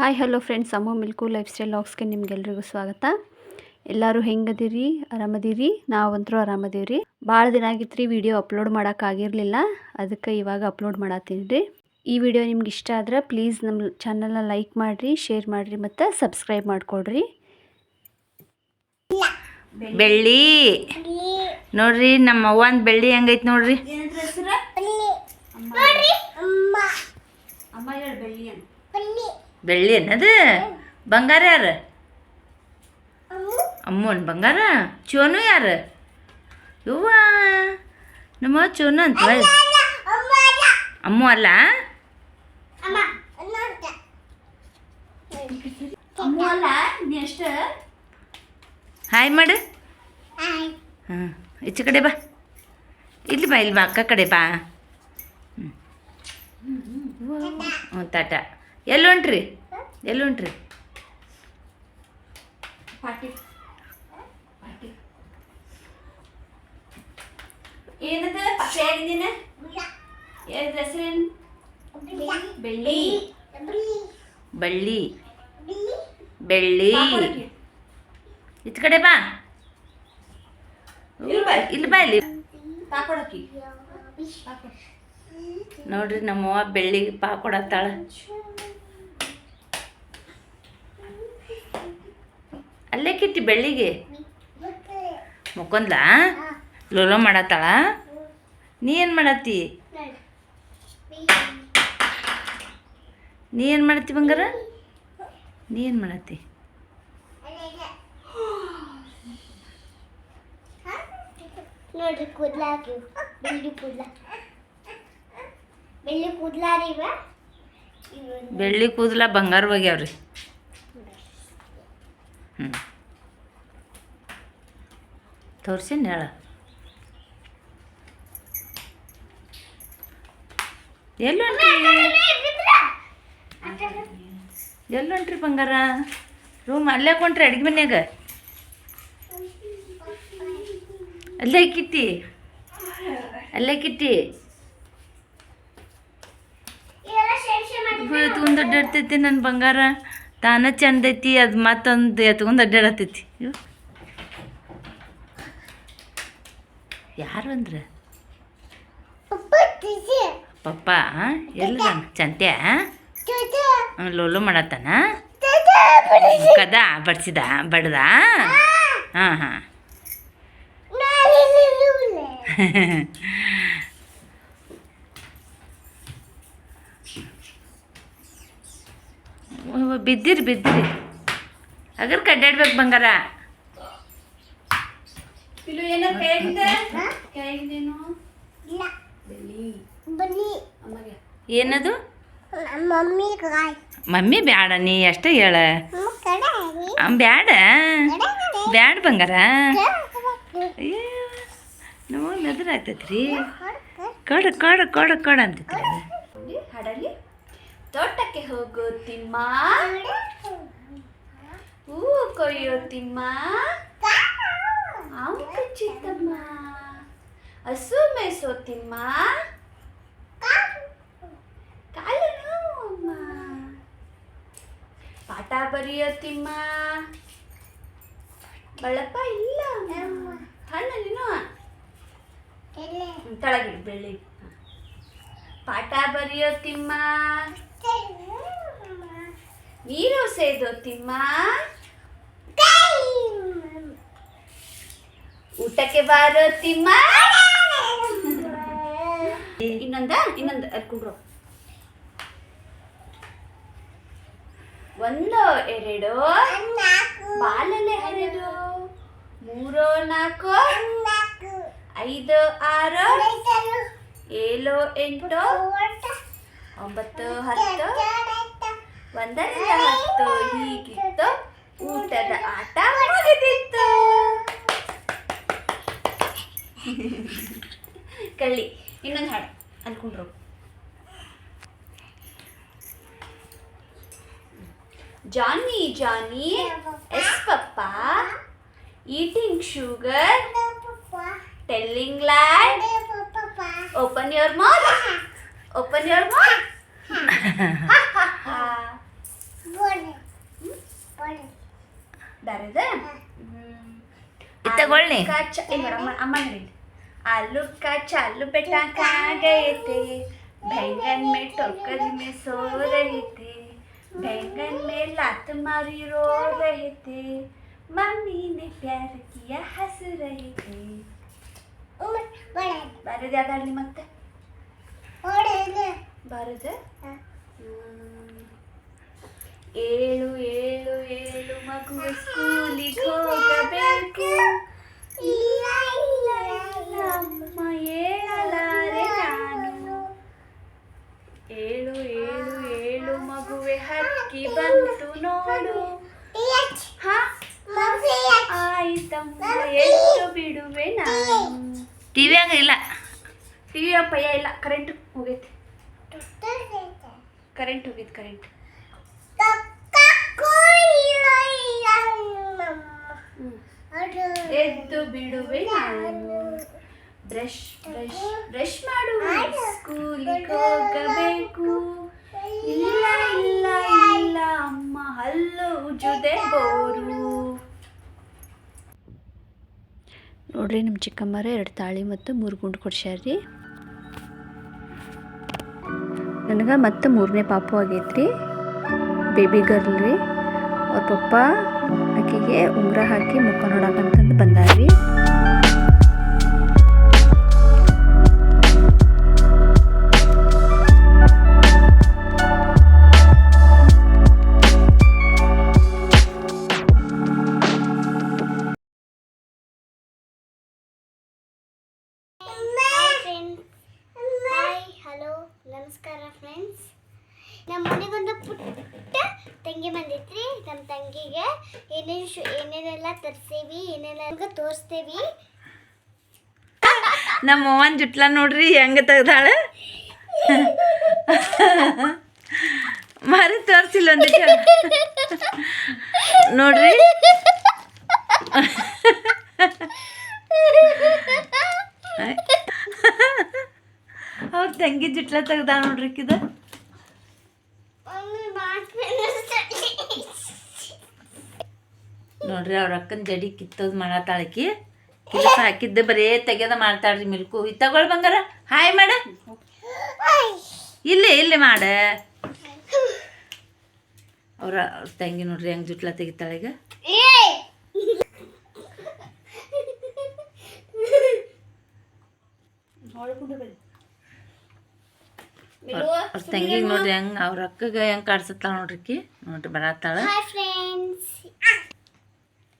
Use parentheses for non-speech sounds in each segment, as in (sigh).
Hi hello friends ಅಮ್ಮ milk lifestyle ಲಾಗ್ಸ್ಗೆ ನಿಮ್ಗೆಲ್ರಿಗೂ ಸ್ವಾಗತ. ಎಲ್ಲರೂ ಹೆಂಗದಿರಿ? ಆರಾಮದಿರಿ? ನಾವಂತರೂ ಆರಾಮದೀವಿ ರೀ ಭಾಳ ದಿನ ಆಗಿತ್ತು ರೀ ವಿಡಿಯೋ ಅಪ್ಲೋಡ್ ಮಾಡೋಕ್ಕಾಗಿರಲಿಲ್ಲ ಅದಕ್ಕೆ ಇವಾಗ ಅಪ್ಲೋಡ್ ಮಾಡತ್ತೀನಿ ರೀ ಈ ವಿಡಿಯೋ ನಿಮ್ಗೆ ಇಷ್ಟ ಆದ್ರೆ ಪ್ಲೀಸ್ ನಮ್ಮ ಚಾನಲ್ನ ಲೈಕ್ ಮಾಡಿರಿ ಶೇರ್ ಮಾಡಿರಿ ಮತ್ತು ಸಬ್ಸ್ಕ್ರೈಬ್ ಮಾಡಿಕೊಡ್ರಿ. ಬೆಳ್ಳಿ. ನೋಡ್ರಿ ನಮ್ಮ ಅವ್ವಂದು ಬೆಳ್ಳಿ ಹೆಂಗೈತೆ ನೋಡ್ರಿ. ಬೆಳ್ಳಿ ಏನದು ಬಂಗಾರ ಯಾರು? ಅಮ್ಮನ್ ಬಂಗಾರ? ಚೋನು ಯಾರು? ಇವ್ವ ನಮ್ಮ ಚೋನು ಅಂತ ಅಮ್ಮ ಅಲ್ಲ. ಹಾಯ್ ಮಾಡು. ಹಾಂ ಹೆಚ್ಚು ಕಡೆ ಬಾ. ಇಲ್ಲಿ ಬಾ ಇಲ್ಲಿ ಬಾ ಅಕ್ಕ ಕಡೆ ಬಾ. ಹ್ಞೂ ತಾಟ ಎಲ್ಲಿ ಹೊಂಟ್ರಿ ಎಲ್ಲಿ ಹೊಂಟ್ರಿ ಬೆಳ್ಳಿ. ಬಳ್ಳಿ. ಬೆಳ್ಳಿ. ಈಚ ಕಡೆ ಬಾ. ಇಲ್ಲಿ ಬಾ. ಇಲ್ಲಿ ಬಾ ಇಲ್ಲಿ. ತಾಕೊಡಕಿ ನೋಡ್ರಿ ನಮ್ಮವ್ವ ಬೆಳ್ಳಿಗೆ ಪಾ ಕೊಡತ್ತಾಳ ಅಲ್ಲೇ ಕಿಟ್ಟಿ ಬೆಳ್ಳಿಗೆ? ಮುಕ್ಕೊಂದ್ಲ? ಲೋಲೋ ಮಾಡತ್ತಾಳ? ನೀ ಏನು ಮಾಡತ್ತಿ? ನೀ. ಏನು ಮಾಡತ್ತಿ ಬಂಗಾರ? ನೀ ಏನು ಮಾಡತ್ತಿ? ನೋಡ್ರಿ ಕೂದ್ಲ ಹಾಕಿವ್ ಬೆಳ್ಳಿ ಕೂದ್ಲ. ಬೆಳ್ಳಿ ಕೂದ್ಲ ರೀ ಇವ. ಇವ. ಬೆಳ್ಳಿ ಕೂದಲ ಬಂಗಾರ ಹೋಗ್ಯಾವ್ರಿ ಹ್ಞೂ ತೋರ್ಸಿನ ಹೇಳ. ಎಲ್ಲಿ ಹೊಂಟ್ರಿ? ಎಲ್ಲಿ ಹೊಂಟ್ರಿ ಬಂಗಾರ? ರೂಮ್ ಅಲ್ಲೇ ಕೊಂಟ್ರಿ ಅಡ್ಗೆ ಮನ್ಯಾಗ? ಅಲ್ಲೇ ಕಿಟ್ಟಿ ಅಲ್ಲೇ ಕಿಟ್ಟಿ ತುಂಬ ದೊಡ್ಡ ಇರ್ತೈತಿ ನನ್ನ ಬಂಗಾರ. ತಾನ ಚಂದ ಐತಿ ಅದು ಮತ್ತೊಂದು ಎತ್ಕೊಂಡು ಅಡ್ಡಾಡತೈತಿ ಇವು ಯಾರು ಅಂದ್ರೆ? ಪಪ್ಪ ಎಲ್ಲ ಚಂತೆ ಲೋಲು ಮಾಡತ್ತಾನ? ಕದ ಬಡ್ಸಿದ ಬಡ್ದ? ಹಾಂ ಹಾಂ. (laughs) ಬಿದ್ದಿರಿ ಬಿದ್ದಿರಿ. ಅಗರ್ ಕಡ್ಡಾಡ್ಬೇಕು ಬಂಗಾರ. ಏನದು? ಮಮ್ಮಿ ಬ್ಯಾಡ ನೀ ಅಷ್ಟೇ ಹೇಳ. ಬ್ಯಾಡ. ಬ್ಯಾಡ ಬಂಗಾರ. ಅಯ್ಯೋ ನಮಗೆ ನದ್ರ ಆಗ್ತೈತ್ರಿ ಕೊಡ. ಕೊಡ ಕೊಡ ಕೊಡ ಅಂತೈತ್ರಿ ತೋಟಕ್ಕೆ ಹೋಗೋ ತಿಮ್ಮ. ಹೂವು ಕೊಯ್ಯೋ ತಿಮ್ಮ. ಆವು ಕಚ್ಚಿತ್ತಮ್ಮ ಹಸು ಮೇಸೋ ತಿಮ್ಮ. ಕಾಲು ಅಮ್ಮ. ಪಾಠ ಬರೆಯೋ ತಿಮ್ಮ. ಬಳಪ ಇಲ್ಲ ಹಣ್ಣಲ್ಲಿನೋ? ತಳಗಿಡು ಬೆಳ್ಳಿ ಪಾಠ ಬರೆಯೋ ತಿಮ್ಮ. ನೀರು ಸೇದೋ ತಿಮ್ಮ. ಊಟಕ್ಕೆ ಬಾರೋ ತಿಮ್ಮ. ಇನ್ನೊಂದ, ಇನ್ನೊಂದು ಒಂದು, ಎರಡು. ಬಾಲಲೆ ಹರಿದು. ಮೂರು, ನಾಲ್ಕು. ಐದು, ಆರು. ಏಳು, ಎಂಟು, ಒಂಬತ್ತು, ಹತ್ತು, ಒಂದರಿಂದ ಹತ್ತು. ಹೀಗಿತ್ತು ಊಟದ ಆಟ ಮುಗಿದಿತ್ತು. ಕಳ್ಳಿ, ಇನ್ನೊಂದು ಹಾಡು. ಅನ್ಕೊಂಡ್ರು. Johnny Johnny yes papa, eating sugar, telling lad open your mouth open your mouth Good ಬನ್ನಿ ಬೇರೆದ ತಗೊಳ್ಳಿ ಅಮ್ಮ ಅಮ್ಮ ಹೇಳಿ आलू का चालू बेटा कहाँ गए थे बैंगन में टोकरी में सो रहे थे बैंगन में लात मारी रो रहे थे मम्मी ने प्यार किया हंस रहे थे ಉಮ್ಮ ಬನ್ನಿ ಬಾರದು ಯಾವ್ದು ಹೇಳಿ ಮತ್ತೆ? ಹೊಡೆದು ಬಾರದು? ಏಳು ಏಳು ಏಳು ಮಗು ಸ್ಕೂಲಿಗೆ ಹೋಗಬೇಕು. ಇಲ್ಲ ಇಲ್ಲ ಇಲ್ಲ. ಅಮ್ಮ ಏಳಲಾರೆ ನಾನು. ಏಳು ಏಳು ಏಳು ಮಗುವೆ ಹಕ್ಕಿ ಬಂತು ನೋಡು. ಯಚ್ ಹಾ? ಮಮ್ಮಿ ಯಚ್ ಆಯ್ತಮ್ಮ ಎಷ್ಟು ಬಿಡುವೆ ನಾನು. ಟಿ ವಿ ಹಂಗ ಇಲ್ಲ. ಟಿ ವಿ ಪಯ್ಯ ಇಲ್ಲ. ಕರೆಂಟ್ ಹೋಗೈತಿ. ಕರೆಂಟ್ ಹೋಗಿತ್ತು ಕರೆಂಟ್ ಎದ್ದು ಬಿಡುವೆ ಬ್ರಷ್ ಬ್ರಷ್ ಬ್ರಷ್ ಮಾಡು. ಸ್ಕೂಲಿಗೆ ಹೋಗಬೇಕು. ಇಲ್ಲ ಇಲ್ಲ ಇಲ್ಲ. ಅಮ್ಮ ಹಲ್ಲು ಉಜ್ಜುದೆ ಬೋರು. ನೋಡ್ರಿ ನಮ್ಮ ಚಿಕ್ಕಮ್ಮರ ಎರಡು ತಾಳಿ ಮತ್ತು ಮೂರು ಗುಂಡು ಕೊಡ್ಸ್ಯಾರ್ರಿ. ನನಗೆ ಮತ್ತೆ ಮೂರನೇ ಪಾಪು ಆಗೈತ್ರಿ. ಬೇಬಿ ಗರ್ಲ್ ರೀ. ಅವ್ರ ಪಪ್ಪ ಆಕೆಗೆ ಉಂಗುರ ಹಾಕಿ ಮುಖ ನೋಡಕಂತಂದು ಬಂದಾರ್ರಿ. ನಮಸ್ಕಾರ ಫ್ರೆಂಡ್ಸ್ ನಮ್ಮ ಮನೆಗೊಂದು ಪುಟ್ಟ ತಂಗಿ ಬಂದಿತ್ರಿ. ನಮ್ಮ ತಂಗಿಗೆ ಏನೇನು ಶು ಏನೇನೆಲ್ಲ ತರಿಸೇವಿ ನಮ್ಗೆ ತೋರಿಸ್ತೇವಿ. ನಮ್ಮ ಅವ್ವನ ಜುಟ್ಲ ನೋಡ್ರಿ ಹೆಂಗೆ ತೆಗ್ದಾಳೆ. ಮರಿ ತೋರಿಸಿಲ್ಲ ಒಂದು ನೋಡ್ರಿ. ಅವ್ರ ತಂಗಿ ಜಿಟ್ಲ ತೆಗ್ದ ನೋಡ್ರಿ ಇದು ನೋಡ್ರಿ ಅವ್ರ ಅಕ್ಕನ ಜಡಿ ಕಿತ್ತೋದು ಮಾಡತ್ತಾಳಕಿ ಕೆಲಸ ಹಾಕಿದ್ದೆ ಬರೇ ತೆಗೆದ ಮಾಡ್ತಾಳ್ರಿ ಮಿಲ್ಕು. ಇದ್ ತಗೊಳ್ ಬಂಗಾರ. ಹಾಯ್ ಮಾಡ. ಇಲ್ಲಿ ಇಲ್ಲಿ ಮಾಡ. ಅವ್ರ ಅವ್ರ ತಂಗಿ ನೋಡ್ರಿ ಹೆಂಗ್ ಜುಟ್ಲ ತೆಗಿತಾಳ ಈಗ. ಅವ್ರ ತಂಗಿಗೆ ನೋಡ್ರಿ ಹೆಂಗ್ ಅವ್ರ ಅಕ್ಕಗೆ ಹೆಂಗ್ ಕಾಡ್ಸತ್ತಾಳ ನೋಡ್ರಿಕಿ ನೋಡ್ರಿ ಬರತ್ತಾಳ.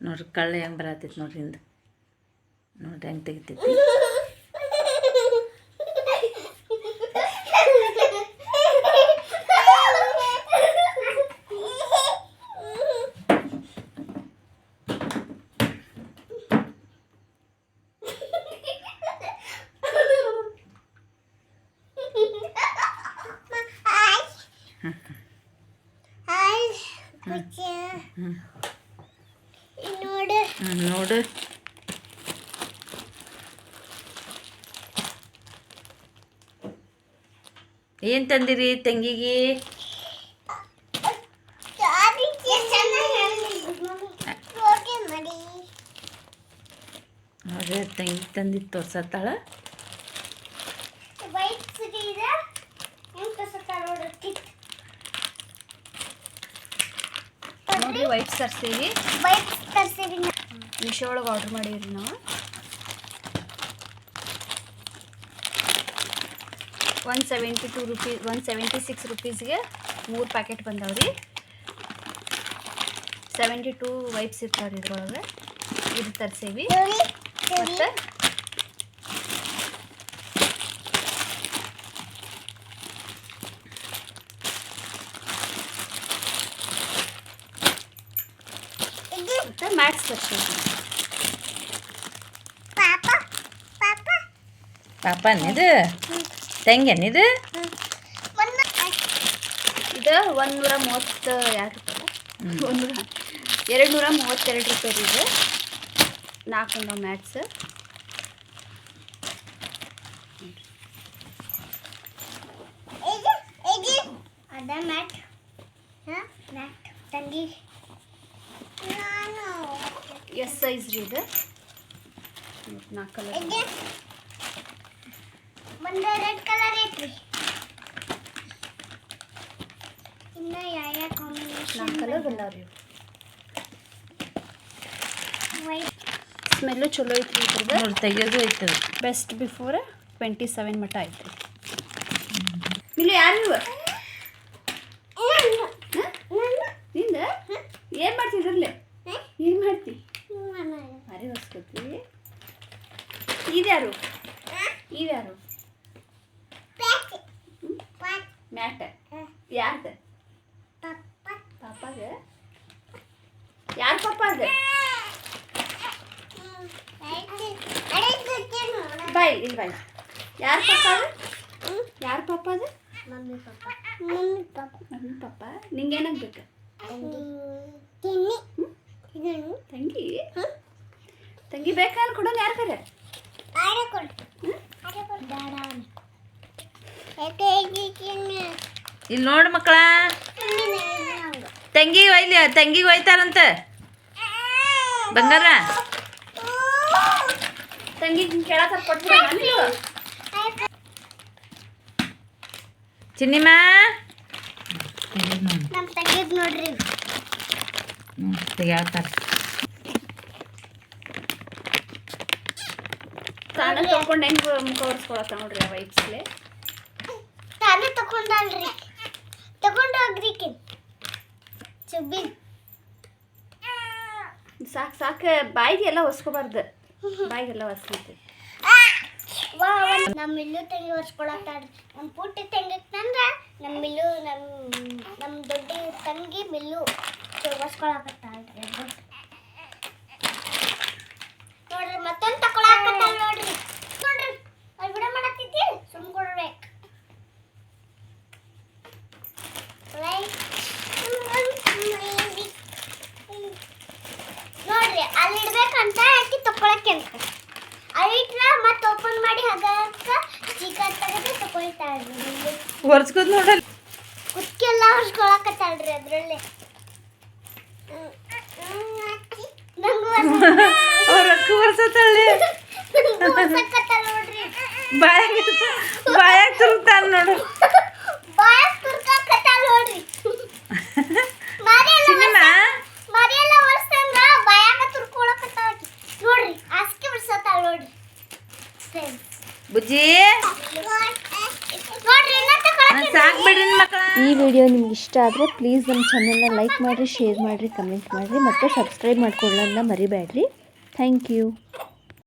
ನೋಡ್ರಿ ಕಳ್ಳ ಹೆಂಗ್ ಬರತ್ತೈತಿ ನೋಡ್ರಿ ಹಿಂದ. ನೋಡ್ರಿ ಹೆಂಗ್ ತೆಗಿತೈತಿ. (laughs) ಏನ್ ತಂದಿರಿ ತಂಗಿಗೆ? ಅದೇ ತಂಗಿ ತಂದಿದ್ದು ತೋರ್ಸತ್ತಾಳ. ನೋಡ್ರಿ ವೈಟ್ ತರ್ಸೀವಿ ವೈಟ್ ಮೀಶೋ ಒಳಗೆ ಆರ್ಡ್ರ್ ಮಾಡೀವ್ರಿ ನಾವು. One seventy two rupees one seventy six ರುಪೀಸ್ಗೆ ಮೂರು ಪ್ಯಾಕೆಟ್ ಬಂದಾವ್ರಿ ಸೆವೆಂಟಿ ಟೂ ವೈಪ್ಸ್ ಇರ್ತಾವ್ರಿ ಇದ್ರೊಳಗೆ. ಇದು ತರ್ಸಿವಿ. ಮತ್ತು ಇದು ಮತ್ತು ಮ್ಯಾಟ್ಸ್ ತರ್ಸೀವಿ. ಪಾಪ ಪಾಪ. ಪಾಪ ತಂಗಿಯನಿದು ಒಂದು ಇದು ಇದು ಒಂದು ನೂರ ಮೂವತ್ತು ಎರಡು ರೂಪಾಯಿ. ಒಂದೂರ ಎರಡು ನೂರ ಮೂವತ್ತೆರಡು ರೂಪಾಯಿ ರೀ ಇದು. ನಾಲ್ಕು ಮ್ಯಾಟ್ಸ್. ಅದ ಮ್ಯಾಟ್. ಹಾಂ ಮ್ಯಾಟ್. ತಂಗಿ. ನಾನು. ಎಸ್ ಸೈಜ್ ರೀ ಇದು. ನಾಲ್ಕು ಕಲರ್ ಇದೆ ಒಂದು ರೆಡ್ ಕಲರ್ ಐತ್ರಿ. ಇನ್ನ ಯಾವ ಯಾವ ಕಾಂಬಿನೇಷನ್ ಕಲರ್ ಬಂದಾವ್ರಿ ರೀ ವೈಟ್ ಸ್ಮೆಲ್ಲು ಚಲೋ ಐತ್ರಿ ಇದ್ರದ್ದು. ನೋಡಿ ತೆಗಿಯೋದು ಐತದ ಬೆಸ್ಟ್ ಬಿಫೋರ್ ಟ್ವೆಂಟಿ ಸೆವೆನ್ ಮಟ್ಟ ಐತ್ರಿ. ಇಲ್ಲಿ ಯಾರು ಇವ ನಿಂದ? ಏನು ಮಾಡ್ತಿದ್ರಲ್ಲೇ ಏನು ಮಾಡ್ತಿ? ಭಾರಿ ಹೊಸ್ಕೊತಿ ಇದ್ಯಾರು? ಇದ್ಯಾರು ಮ್ಯಾಟ. ಯಾರ್ದ? ಪಾಪಾಗ ಯಾರ ಪಾಪ ಅದ ಬಾಯ್ ಇಲ್ಲಿ ಬಾಯ್. ಯಾರ ಪಾಪ ಅದ ಯಾರ ಪಾಪ ಅದ ಮಮ್ಮಿ ಪಾಪ ಮಮ್ಮಿ ಪಾಪ ಮಮ್ಮಿ ಪಾಪ ನಿಂಗೇನಾಗ್ಬೇಕು? ತಿನ್ನಿ. ಇದನ್ನು ತಂಗಿ? ತಂಗಿ ಬೇಕಾ ಕೊಡೋಣ ಯಾರು ಕರೆ ಕೊಡು ಆಡ ಕೊಡು ಬೇಡ ಯಾಕೆ ಹೇಗಿದ್ದೀನಿ ಇಲ್ಲಿ ನೋಡು ಮಕ್ಕಳ. ತಂಗಿ ಒಯ್ಲಿ ತಂಗಿಗೆ ಒಯ್ತಾರಂತ. ಬಂಗಾರ? ತಂಗಿ ಕೇಳತ್ತಾರ ಕೊಡ್ತೀರ ನೀವು ಚಿನ್ನಿಮಾ? ನಮ್ಮ ತಂಗಿದ್ ನೋಡ್ರಿ. ತೆಗಿಯಾತಾರ ತಾನ ತಗೊಂಡು ಹೆಂಗೆ ಮುಖ ಒರೆಸ್ಕೊಳತ್ತ ನೋಡ್ರಿ ಆ ವೈಪ್ಸ್ಲೆ ತಾನೇ ತಗೊಂಡಲ್ರಿ. ತಗೊಂಡು ಹೋಗ್ರಿಕೆ. ಸುಬ್ಬಿನ್. ಸಾಕು ಸಾಕು. ಬಾಯಿಗೆಲ್ಲ ಹೊಸ್ಕೋಬಾರ್ದು ಬಾಯಿಗೆಲ್ಲ ಒಸ್ಕೈತಿ ವಾ ನಮ್ಮ ಇಲ್ಲೂ ತಂಗಿ ಒರ್ಸ್ಕೊಳತ್ತಾಡ್ರಿ ನಮ್ಮ ಪುಟ್ಟಿ ತಂಗಿತ್ತಂದ್ರೆ ನಮ್ಮ ಮಿಲ್ಲು ನಮ್ಮ ನಮ್ಮ ದೊಡ್ಡ ತಂಗಿ ಮಿಲ್ಲು ಒರ್ಸ್ಕೊಳಕತ್ತಾಳ್ರಿ. ನೋಡ್ರಿ ಮತ್ತೊಂದು ತಕೊಳಕತ್ತಾಳ ನೋಡ್ರಿ. ನೋಡ್ರಿ ಅಲ್ಲಿ ಬಿಡ ಮಾಡತ್ತಿದ್ದಿ ಸುಮ್ ನೋಡ್ರಿ ಅಲ್ಲಿ ಇಡ್ಬೇಕಂತ ಆಕಿ ತಕೊಳಕ್ಕೆ ಅಂತ ಅಲ್ಲಿಟ್ರ ಮತ್ತೆ ಓಪನ್ ಮಾಡಿ ಹಗಕ್ಕ ಚಿಕನ್ ತೆಗೆದು ತಕೊಳ್ತಾಳ್ರಿ ಒರ್ಸ್ಕೊದ್ ನೋಡಲ್ಲ. ಕುತ್ಕೆಲ್ಲ ಒರ್ಸ್ಕೊಳಕತ್ತಾಳ್ರಿ ಅದರಲ್ಲಿ. ಹೊರ್ಸಕತ್ತಾಳ (laughs) ನೋಡ್ರಿ. ಬಾಯಾಗ ಬಾಯಾಗ ತುರುಕ್ತಾನ ನೋಡು (laughs) ಬಾಯ್ ತುರ್ಕಾಕತ್ತಾಳ ನೋಡ್ರಿ ಮರಿಯೆಲ್ಲ ಚಿನ್ನಮ್ಮ ಮರಿಯೆಲ್ಲ ಒರ್ಸಂದ್ರ ಬಾಯಾಗ ತುರ್ಕೊಳಕತ್ತಾಳ ಆಕಿ. ನೋಡ್ರಿ ಆಸ್ಕೆ ಬಿಡ್ಸತ್ತಾಳ ನೋಡ್ರಿ Friends. ಬುಜ್ಜಿ ನೋಡ್ರಿ ಇನ್ನ ತಕೊಳಕ್ಕೆ ಸಾಕ್ ಬಿಡ್ರಿ ಮಕ್ಕಳ ಈ ವಿಡಿಯೋ ನಿಮ್ಗೆ ಇಷ್ಟ ಆದರೆ ಪ್ಲೀಸ್ ನಮ್ಮ ಚಾನಲ್ನ ಲೈಕ್ ಮಾಡಿರಿ ಶೇರ್ ಮಾಡಿರಿ ಕಮೆಂಟ್ ಮಾಡಿರಿ. ಮತ್ತು ಸಬ್ಸ್ಕ್ರೈಬ್ ಮಾಡ್ಕೊಳ್ಳೋಣ ಮರಿಬೇಡ್ರಿ. Thank you